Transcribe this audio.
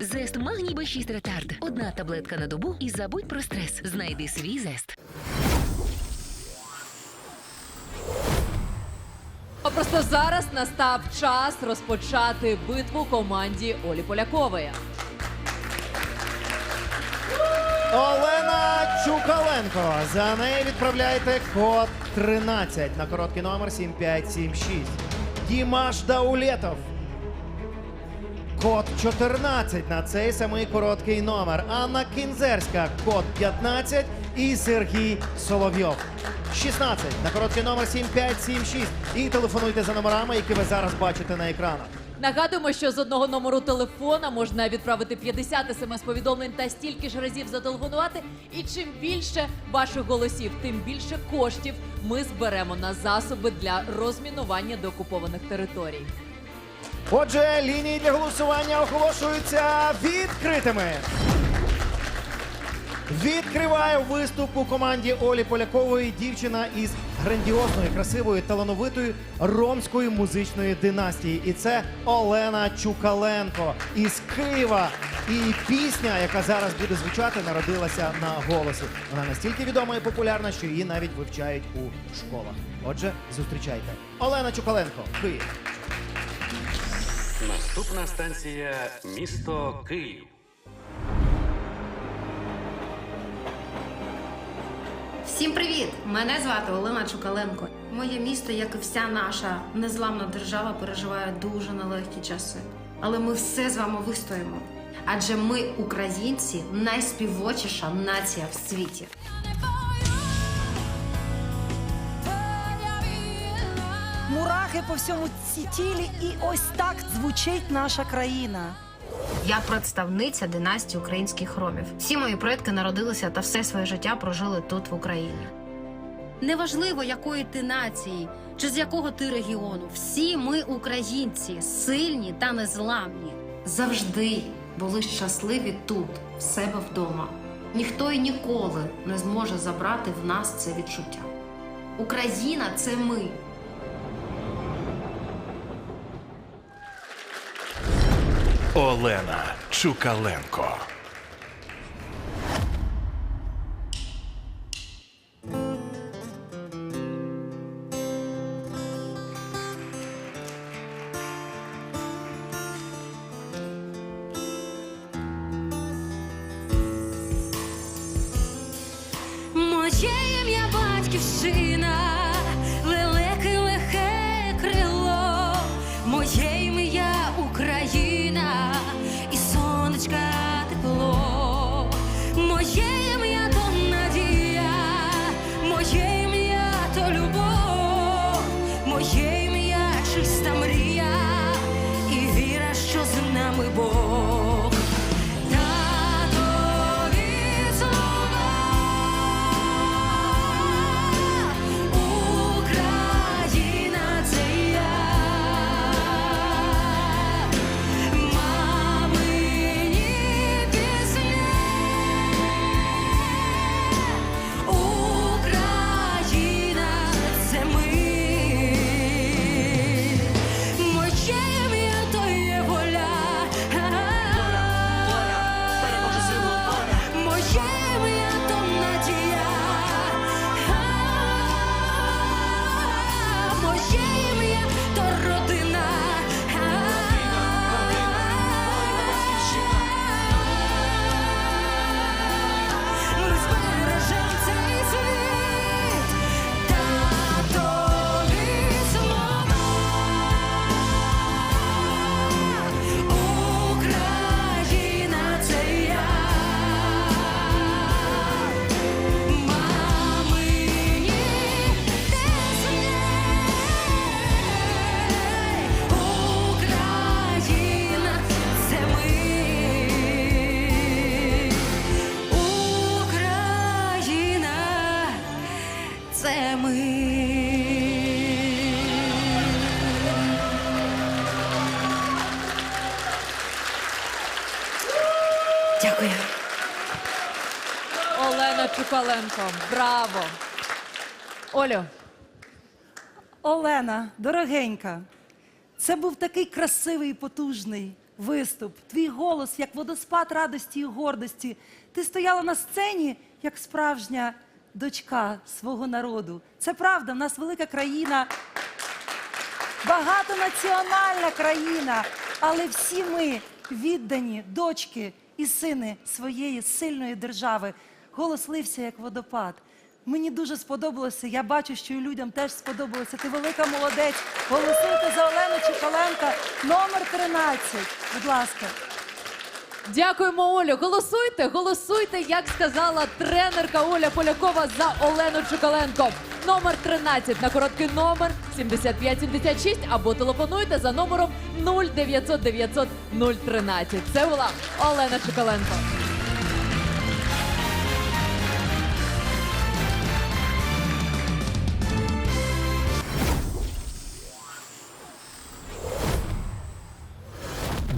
Зест магній Б6 ретард. Одна таблетка на добу і забудь про стрес. Знайди свій зест. А просто зараз настав час розпочати битву команді Олі Полякової. Олена Чукаленко. За неї відправляйте код 13 на короткий номер 7576. Дімаш Даулєтов. Код 14 на цей самий короткий номер. Анна Кінзерська. Код 15 і Сергій Соловйов. 16 на короткий номер 7576. І телефонуйте за номерами, які ви зараз бачите на екранах. Нагадуємо, що з одного номеру телефона можна відправити 50 смс-повідомлень та стільки ж разів зателефонувати. І чим більше ваших голосів, тим більше коштів ми зберемо на засоби для розмінування деокупованих територій. Отже, лінії для голосування оголошуються відкритими. Відкриває виступ у команді Олі Полякової дівчина із грандіозної, красивої, талановитої ромської музичної династії. І це Олена Чукаленко із Києва. І пісня, яка зараз буде звучати, народилася на голосі. Вона настільки відома і популярна, що її навіть вивчають у школах. Отже, зустрічайте. Олена Чукаленко, Київ. Наступна станція місто Київ. Всім привіт! Мене звати Олена Чукаленко. Моє місто, як і вся наша незламна держава, переживає дуже нелегкі часи. Але ми все з вами вистоїмо. Адже ми, українці, найспівочіша нація в світі. Мурахи по всьому ці- тілі, і ось так звучить наша країна. Я представниця династії українських ромів. Всі мої предки народилися та все своє життя прожили тут, в Україні. Неважливо, якої ти нації чи з якого ти регіону. Всі ми українці, сильні та незламні. Завжди були щасливі тут, в себе вдома. Ніхто і ніколи не зможе забрати в нас це відчуття. Україна це ми. Олена Чукаленко. Моє ім'я батьківщина, нами Бог. Олена браво! Олю, Олена, дорогенька, це був такий красивий і потужний виступ, твій голос, як водоспад радості і гордості. Ти стояла на сцені, як справжня дочка свого народу. Це правда, в нас велика країна, багатонаціональна країна, але всі ми віддані дочки і сини своєї сильної держави. Голос лився як водопад. Мені дуже сподобалося. Я бачу, що і людям теж сподобалося. Ти велика молодець. Голосуйте за Олену Чекаленка, номер 13. Будь ласка. Дякуємо, Олю. Голосуйте, голосуйте, як сказала тренерка Оля Полякова за Олену Чекаленко. Номер 13 на короткий номер 7576 або телефонуйте за номером 0900 900 013. Це була Олена Чекаленко.